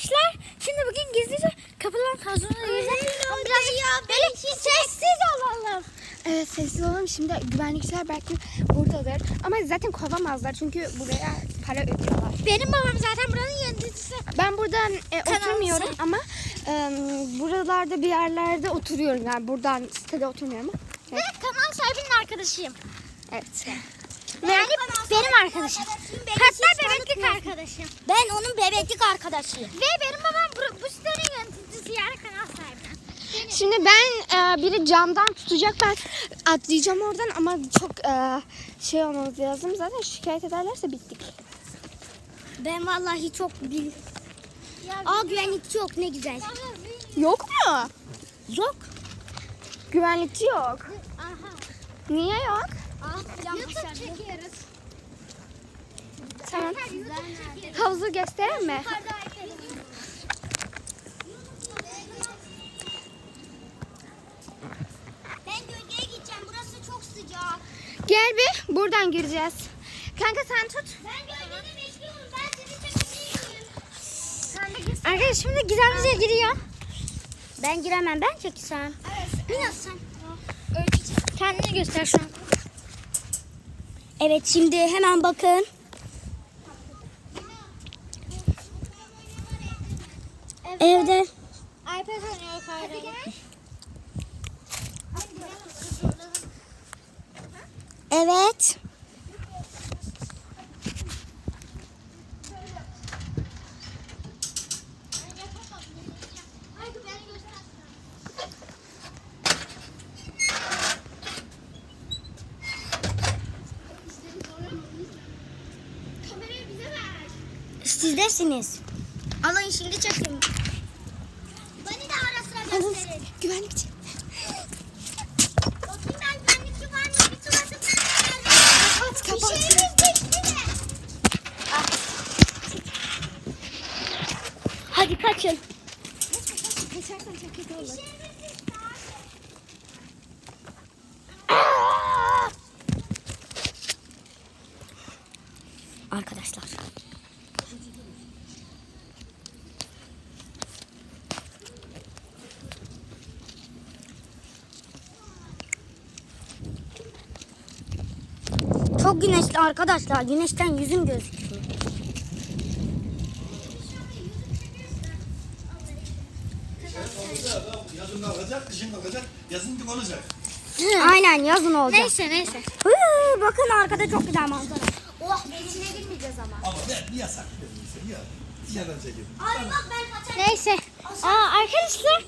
arkadaşlar şimdi bugün gizlice kapıların kazanını yiyeceğiz. Ama biraz ya böyle sessiz olalım. Evet sessiz olalım. Şimdi güvenlikçiler belki buradadır. Ama zaten kovamazlar çünkü buraya para ödüyorlar. Benim babam zaten buranın yöneticisi. Ben buradan e, oturmuyorum ama e, buralarda bir yerlerde oturuyorum. Yani buradan sitede oturmuyorum ama. Ve kanal sahibinin arkadaşıyım. Evet. Yani benim arkadaşım. Hatta bebeklik arkadaşım. Ben onun bebeklik arkadaşıyım. Ve benim babam bu, bu sitenin yöneticisi yani kanal sahibi. Şimdi ben e, biri camdan tutacak. Ben atlayacağım oradan ama çok e, şey olmamız lazım. Zaten şikayet ederlerse bittik. Ben vallahi çok bil. Aa güvenlikçi yok ne güzel. Yok mu? Yok. Güvenlikçi yok. Aha. Niye yok? YouTube çekiyoruz. Tamam. Havuzu göstereyim mi? Ben gölgeye gideceğim burası çok sıcak. Gel bir buradan gireceğiz. Kanka sen tut. Ben gölgede meşgulüm ben seni çekeceğim. Sen de gir. Arkadaşlar şimdi bize giriyor. Ben giremem ben çekeceğim. Biraz sen. Kendini göster şu an. Evet şimdi hemen bakın. Evde. oynuyor Kayra. Evet. Sizdesiniz. Alın şimdi çekin. Beni de ara sıra gösterin. Güvenlikçi. Bakayım ben güvenlikçi var mı? Bir tuvalet Kapat Bir kapat. şeyimiz geçti mi? Hadi kaçın. Geçersen çok kötü olur. Çok güneşli arkadaşlar. Güneşten yüzüm gözüküyor. Yazın kalacak, kışın kalacak, yazın dik olacak. Aynen yazın olacak. Neyse neyse. Hıı, bakın arkada çok güzel manzara. Oh içine girmeyeceğiz ama. Ama ben yasak dedim ya. Dışarıdan çekelim. Ay bak ben kaçarım. Neyse. Aa, arkadaşlar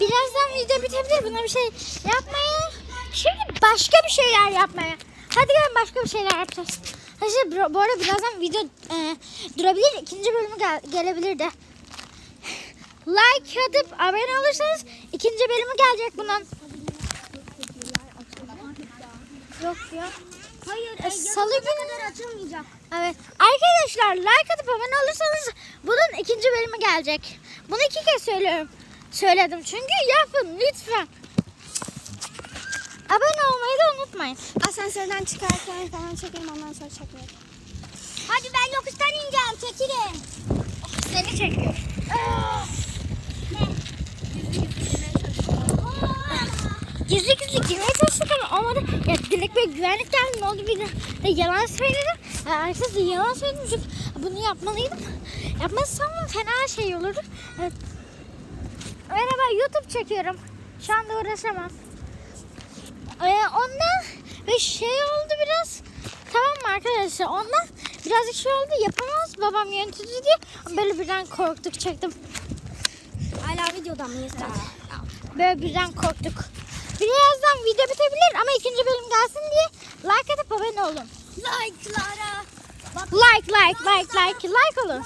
birazdan video bitebilir. Buna bir şey yapmaya. Şimdi başka bir şeyler yapmaya. Hadi gelin başka bir şeyler yapacağız. Arkadaşlar bu- arada birazdan video e, durabilir. ikinci bölümü gel- gelebilir de. Like atıp abone olursanız ikinci bölümü gelecek bunun. Yok ya. Hayır, E, Salı günü kadar açılmayacak. Evet. Arkadaşlar like atıp abone olursanız bunun ikinci bölümü gelecek. Bunu iki kez söylüyorum. Söyledim çünkü yapın lütfen. Abone olmayı da unutmayın. Asansörden çıkarken falan çekelim ondan sonra çekmeyelim. Hadi ben yokuştan ineceğim. Çekilin. Seni çekiyor. Gizli gizli girmeye çalıştık ama olmadı. Ya Dilek Bey güvenlik geldi ne oldu bir de de yalan söyledim. Ya Arkadaşlar yalan söyledim. Bunu yapmalıydım. Yapmazsam fena şey olurdu. Evet. Merhaba YouTube çekiyorum. Şu anda uğraşamam. Ee, ondan ve şey oldu biraz. Tamam mı arkadaşlar? Ondan birazcık şey oldu. Yapamaz babam yönetici diye. Böyle birden korktuk çektim. Hala videodan mıyız? Böyle birden korktuk. Birazdan video bitebilir ama ikinci bölüm gelsin diye like atıp abone olun. Like'lara. Bak Like like like like like olun.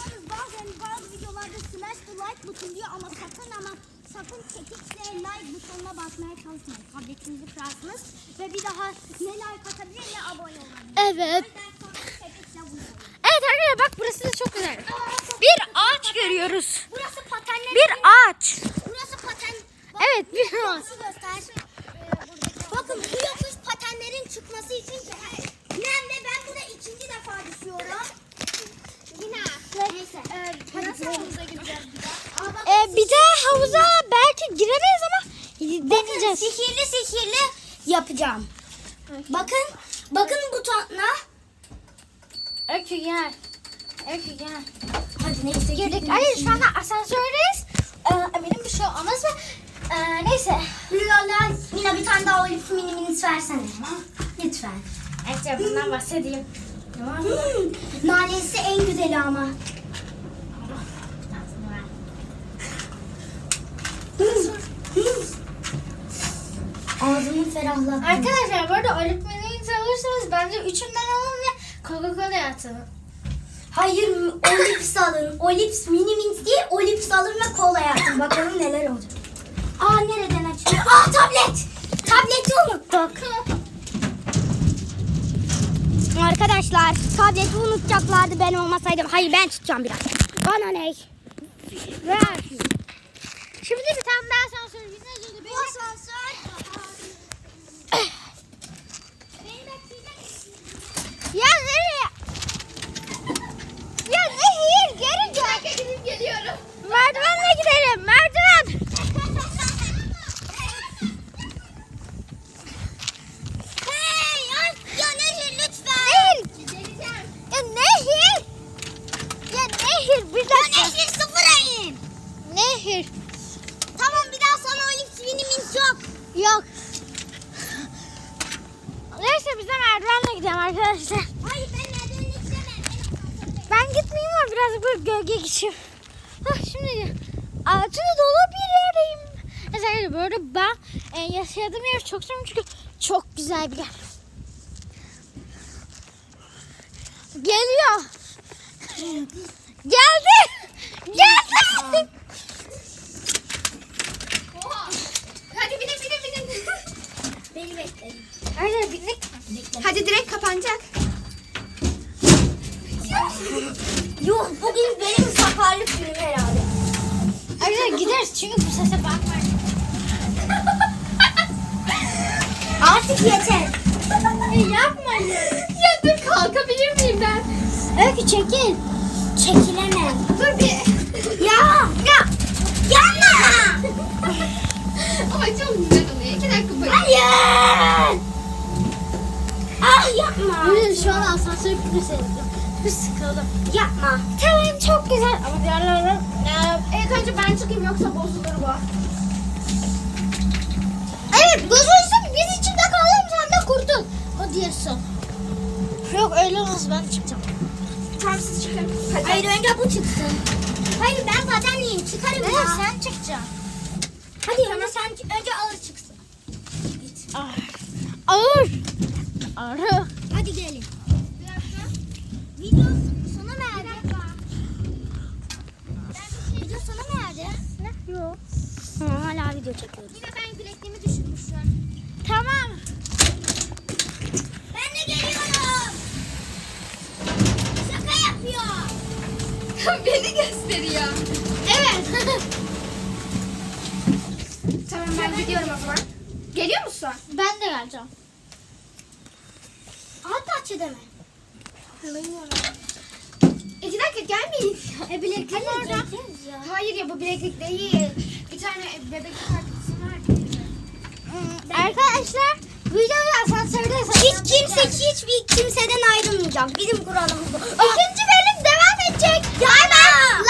sonuna bakmaya çalışmayın. Tabletinizi kırarsınız ve bir daha ne like atabilir ne abone olabilir. Evet. Evet arkadaşlar bak burası da çok güzel. Bir ağaç görüyoruz. Burası patenler. Bir ağaç. Burası paten. Bak, evet bir ağaç. Ee, Bakın bu yokuş patenlerin çıkması için hem de ben burada ikinci defa düşüyorum. Yine. Neyse. Ee, ee, bir de havuza belki giremeyiz Evet. Sihirli sihirli yapacağım. Bakın. Bakın butona. Öykü gel. Öykü gel. Hadi neyse. Girdik. Hayır şu anda asansördeyiz. Ee, eminim bir şey olmaz ve ee, neyse. Lola yine bir tane daha olips mini minis versene. Lütfen. Evet bundan bahsedeyim. Hmm, nanesi en güzeli ama. Ağzımı ferahlat. Arkadaşlar bu arada öğretmeniniz alırsanız bence üçünden alın ve Coca-Cola atın. Hayır olips alın. Olips mini mint değil olips alın ve kola yapın. Bakalım neler olacak. Aa nereden açılıyor? Aa tablet. Tableti unuttuk. Arkadaşlar tableti unutacaklardı ben olmasaydım. Hayır ben tutacağım biraz. Bana ne? Ver. Şimdi bir tane daha asansör. Bu asansör. Ya nereye? Ya Nehir geri gel. Gidip geliyorum. Merdivenle gidelim. Merdiven. hey ya, ya Nehir lütfen. Nehir. Geleceğim. Ya Nehir. Ya Nehir bir Ya dakika. Nehir sıfıra in. Nehir. Tamam bir daha sana mini mint yok. Yok. Neyse biz de merdivenle gidelim arkadaşlar. Hayır ben neden istemem. Ben gitmeyeyim ama biraz böyle gölge geçeyim. Hah şimdi ağacın dolu bir yerdeyim. Mesela böyle ben e, yaşadığım yeri çok seviyorum çünkü çok güzel bir yer. Geliyor. Geldi. Geldi. Oha. Hadi binin binin binin. Beni bekleyin. Aynen bindik. Kapanacak. Yuh bugün benim sakarlık günüm herhalde. Aynen gideriz çünkü bu sese bakmayın. Artık yeter. Yapmayın. Ya dur kalkabilir miyim ben? Öykü çekil. Çekilemem. Dur bir. Ya ya. Yapma. Ama çok güzel oluyor. İki dakika böyle. Hayır. Yapma. Biz şu an asansörü pres ediyorum. Biz sıkıldım. Yapma. Tamam çok güzel ama diğerleri Ee, ilk önce ben çıkayım yoksa bozulur bu. Evet bozulsun biz içinde kalalım sen de kurtul. O diyorsun. Yok öyle olmaz ben çıkacağım. Tamam siz çıkın. Hadi. Hayır önce bu çıksın. Hayır ben zaten iyiyim. Çıkarım Evet ya. sen çıkacaksın. Hadi ama sen önce ağır çıksın. Ah. Ağır. Ağır. Hadi gelin. Video sona mı erdi? Video sona mı erdi? Ne? Yok. Hı, hala video çekiyoruz. Yine ben bilekliğimi düşürmüşüm. Tamam. Ben de geliyorum. Şaka yapıyor. Beni gösteriyor. Evet. Tamam ben gidiyorum o zaman. Geliyor musun? ben de geleceğim. Bahçede mi? E bir dakika gelmeyin. E bileklik orada. Hayır ya bu bileklik değil. Bir tane bebek kartı var. Arkadaşlar videoyu asansörde Hiç kimse hiçbir kimseden ayrılmayacak. Bizim kuralımız bu. İkinci bölüm devam edecek. Yapma.